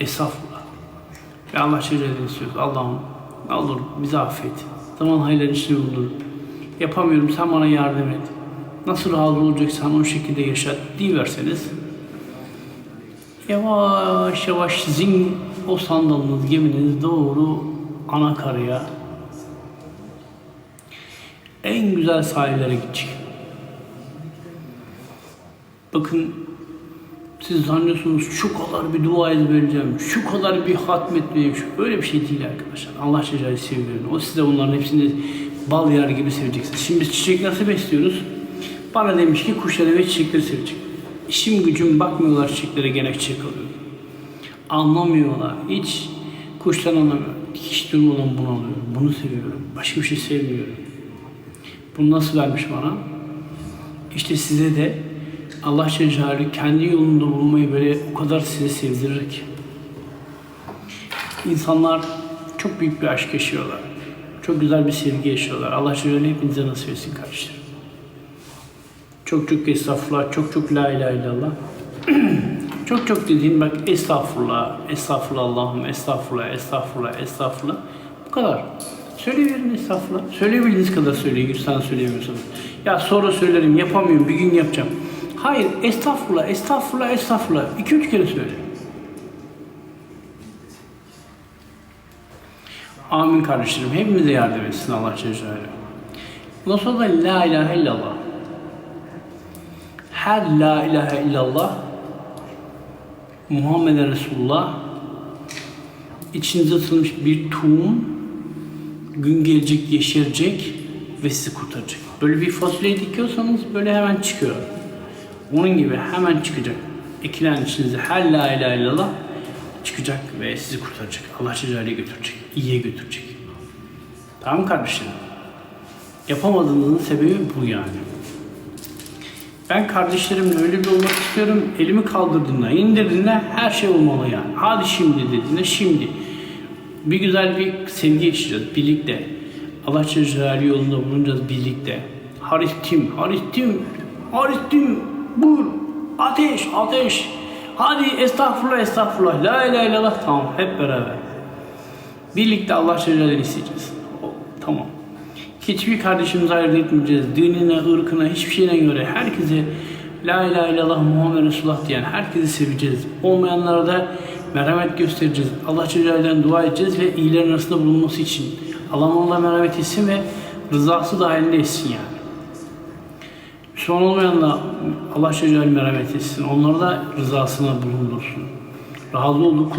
Estağfurullah. Ve Allah Celle istiyoruz. Allah'ım ne olur bizi affet. Zaman hayırların içinde bulunur. Yapamıyorum sen bana yardım et. Nasıl razı olacaksan o şekilde yaşat verseniz yavaş yavaş sizin o sandalınız geminiz doğru ana karaya en güzel sahillere gidecek. Bakın siz zannediyorsunuz şu kadar bir dua ezberleyeceğim, şu kadar bir hatmetmeyeyim, şu öyle bir şey değil arkadaşlar. Allah Celle seviyor. O size onların hepsini bal yer gibi seveceksiniz. Şimdi biz çiçek nasıl besliyoruz? Bana demiş ki kuşları ve çiçekleri sevecek. İşim gücüm bakmıyorlar çiçeklere gene çiçek alıyor. Anlamıyorlar. Hiç kuştan anlamıyor. Hiç durmadan bunu alıyorum. Bunu seviyorum. Başka bir şey sevmiyorum. Bunu nasıl vermiş bana? İşte size de Allah Celle kendi yolunda bulunmayı böyle o kadar size sevdirir ki. İnsanlar çok büyük bir aşk yaşıyorlar. Çok güzel bir sevgi yaşıyorlar. Allah Celle hepinize nasip etsin kardeşlerim. Çok çok estağfurullah, çok çok la ilahe illallah. çok çok dediğin bak estağfurullah, estağfurullah Allah'ım, estağfurullah, estağfurullah, estağfurullah. Bu kadar. Söyleyiverin estağfurullah. Söyleyebildiğiniz kadar söyleyin, tane söyleyemiyorsanız. Ya sonra söylerim, yapamıyorum, bir gün yapacağım. Hayır, estağfurullah, estağfurullah, estağfurullah. İki üç kere söyle. Amin kardeşlerim. Hepimize yardım etsin Allah Celle. Ondan sonra da La ilahe illallah. Her La ilahe illallah Muhammed Resulullah içinize atılmış bir tohum gün gelecek yeşerecek ve sizi kurtaracak. Böyle bir fasulye dikiyorsanız böyle hemen çıkıyor. Onun gibi hemen çıkacak. Ekilen içinize her la ilahe illallah çıkacak ve sizi kurtaracak. Allah Celle götürecek. iyiye götürecek. Tamam kardeşlerim? Yapamadığınızın sebebi bu yani. Ben kardeşlerimle öyle bir olmak istiyorum. Elimi kaldırdığında, indirdiğinde her şey olmalı yani. Hadi şimdi dediğinde şimdi. Bir güzel bir sevgi yaşayacağız birlikte. Allah Celaluhu yolunda bulunacağız birlikte. Haristim, haristim, haristim, buyur. Ateş, ateş. Hadi estağfurullah, estağfurullah. La ilahe illallah. Tamam, hep beraber. Birlikte Allah Celaluhu'yu isteyeceğiz. O, tamam. Hiçbir kardeşimizi ayırt etmeyeceğiz. Dinine, ırkına, hiçbir şeyine göre herkese La ilahe illallah Muhammed Resulullah diyen herkesi seveceğiz. Olmayanlara da merhamet göstereceğiz. Allah Celle dua edeceğiz ve iyilerin arasında bulunması için. Allah onlara merhamet ve rızası dahilinde etsin yani. Müslüman olmayan da Allah Celle merhamet etsin. Onlara da rızasına bulundursun. Razı olduğu kul